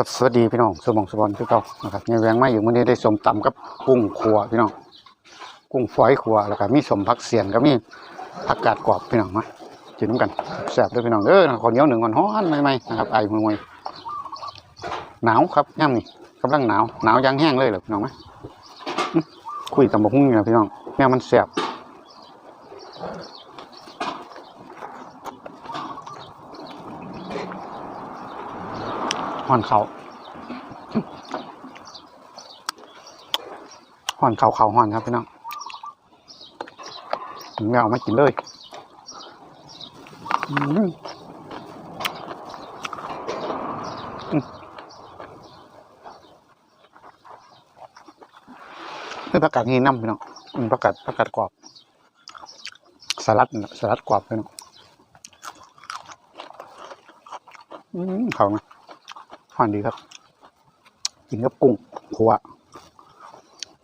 กับสวัสดีพี่น้องสมองสบอนคือเก่านะครับในแวงไม้อยู่มื้อนี้ได้สมตำกับกุ้งขัวพี่น้องกุ้งฝอยขัวแล้วก็มีสมผักเสียนก็มีผักกาดกรอบพี่น้องมากินน้ำกันแซ่บด้วยพี่น้องเออคนเหนียวหนึ่งคนฮ้อนใหม่ๆนะครับไอ้มวยหนาวครับย่ำนี่กำลังหนาวหนาวยังแห้งเลยเหรอพี่น้องไหมคุยตำบกหุ่งนี่นะพี่น้องแม่มันแซ่บ ห่อนเขาห่อนเขาเขาห่อนครับพี่น้องถึงไม่เอามากินเลยอืมอืมนี่ประกาศนี่น้ำพี่น้องประกาศประกาศกรอบสลัดสลัดกรอบพี่น้องอืมเขานะ อนดีครับ กินกับกุ้งขัว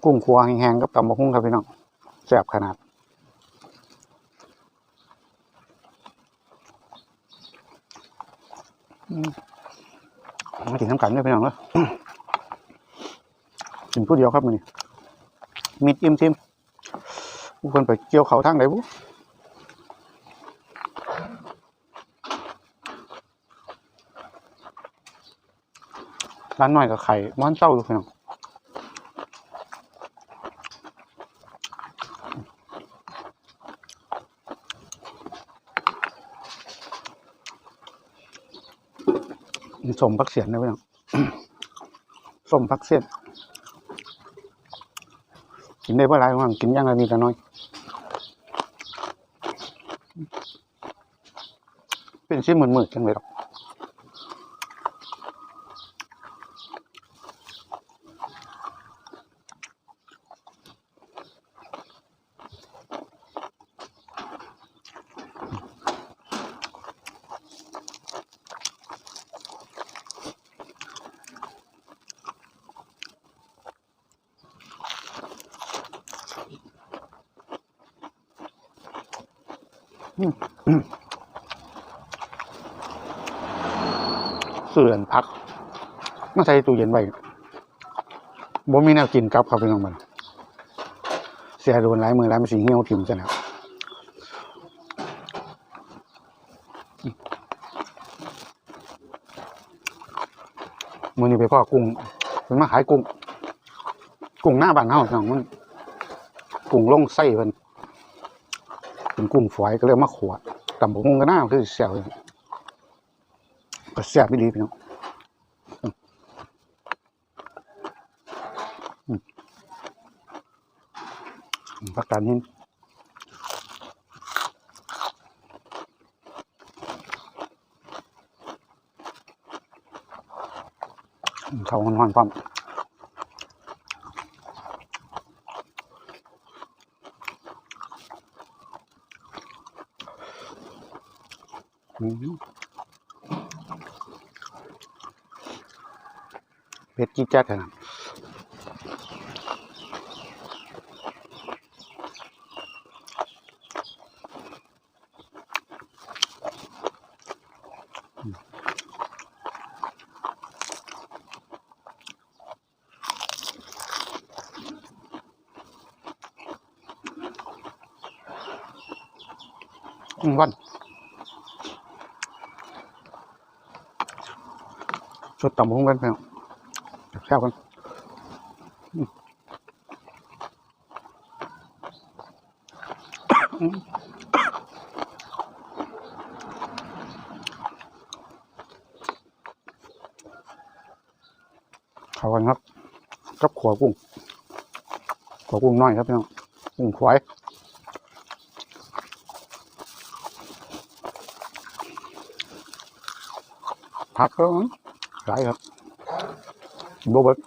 กุ้งขัวแห้งๆกับตำบักหุ่งครับพี่น้องแซ่บขนาดมาถึงน้ำกันด้วยพี่น้องเนอะกินผู้เดียวครับมันนี่มีดอิ่มทิมผู้คนไปเกี่ยวเขาทางไหนบุ๊ ร้านหน่อยกับไข่ม้อนเจ้าอยู่พี่น้องสมพักเสียนนะพี่น้องสมพักเสียนกินได้เมื่อไรว่างกินย่างไรมีแต่น้อย เป็นชิ้นเหมือนๆจังเลยหรอก เสื่อนพักมาใส่ตู้เย็นไว้บ่มีแนวกินกลับครับพี่น้องมัน เสียโดนหลายมือหลายมันสิเหี่ยวถิ่มซะแล้วมือนี้ไปพ่อกุ้งเป็นมาขายกุ้ง กุ้งหน้าบ้านเฮาพี่น้องมันกุ้งลงไส้เพิ่น เป็นกุ้งฝอยก็เลยเอามาขวดตำบักหุ่งก็น่าคือแซ่บเลยก็แซ่บอีหลีพี่น้องอืมอืมอืมผักกาดหินเขาหอนๆพร้อม เผ็ดจี๊ดจ๊าดขนาดอืมอืมวัน ดต่ำพงกันไปเนาะแซ่บกันอืมอืมเขากันครับกับขัวกุ้งขัวกุ้งน้อยครับพี่น้องกุ้งควายผักก็หลายครับโบเบิร์ต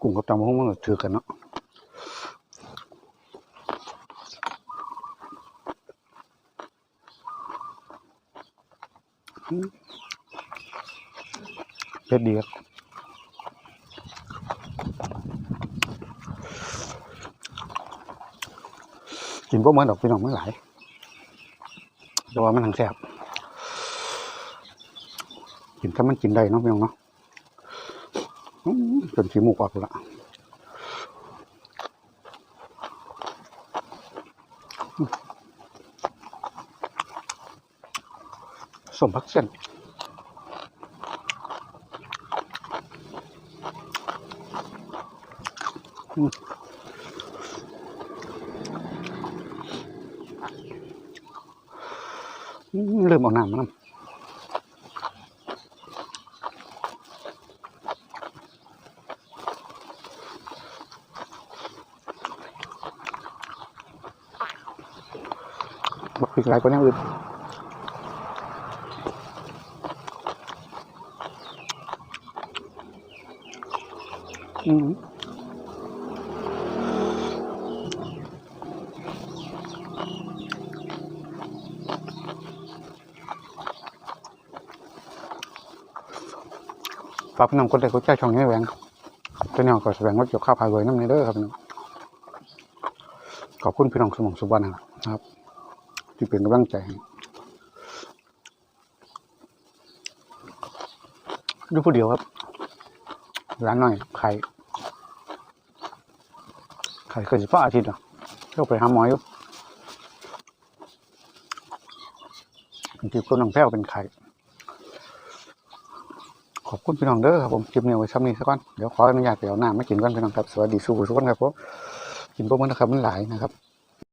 กุ้งกับตำห้องมันก็ถือกันเนาะเผ็ดเดีครับกินก็เหมือนดอกพี่น้องไม่หลายแต่ว่ามันทางแสบกินถ้ามันกินได้เนาะพี่น้องเนาะ จนขี้มูกออกละสมพักเส้นเริ่มออกน้ำแล้วำ บักพริกหลายกว่าแนวอื่นอืมฝากพี่น้องค์กดแชร์ช่องนี้แหวงพี่น้องก็แสดงว่าเกี่ยวข้าวพายเวยน้ำในเด้อครับน้องขอบคุณพี่น้องสมองสุวรรณนะครับ ที่เป็นกำลังใจให้อยู่ผู้เดียวครับ ร้านหน่อยไข่ไข่เคยสิบอาทิตย์อะเที่ยวไปหาหมออยู่บางทีก็น้องแพ้วเป็นไข่ขอบคุณพี่น้องเด้อครับผมคลิปนี้เอาไว้ซ้ำนี้สักก่อนเดี๋ยวขออนุญาตไปเอาน้ำมากินก่อนพี่น้องครับ สวัสดีสู้สุขคนครับผมกินพวกมันนะครับมันหลายนะครับ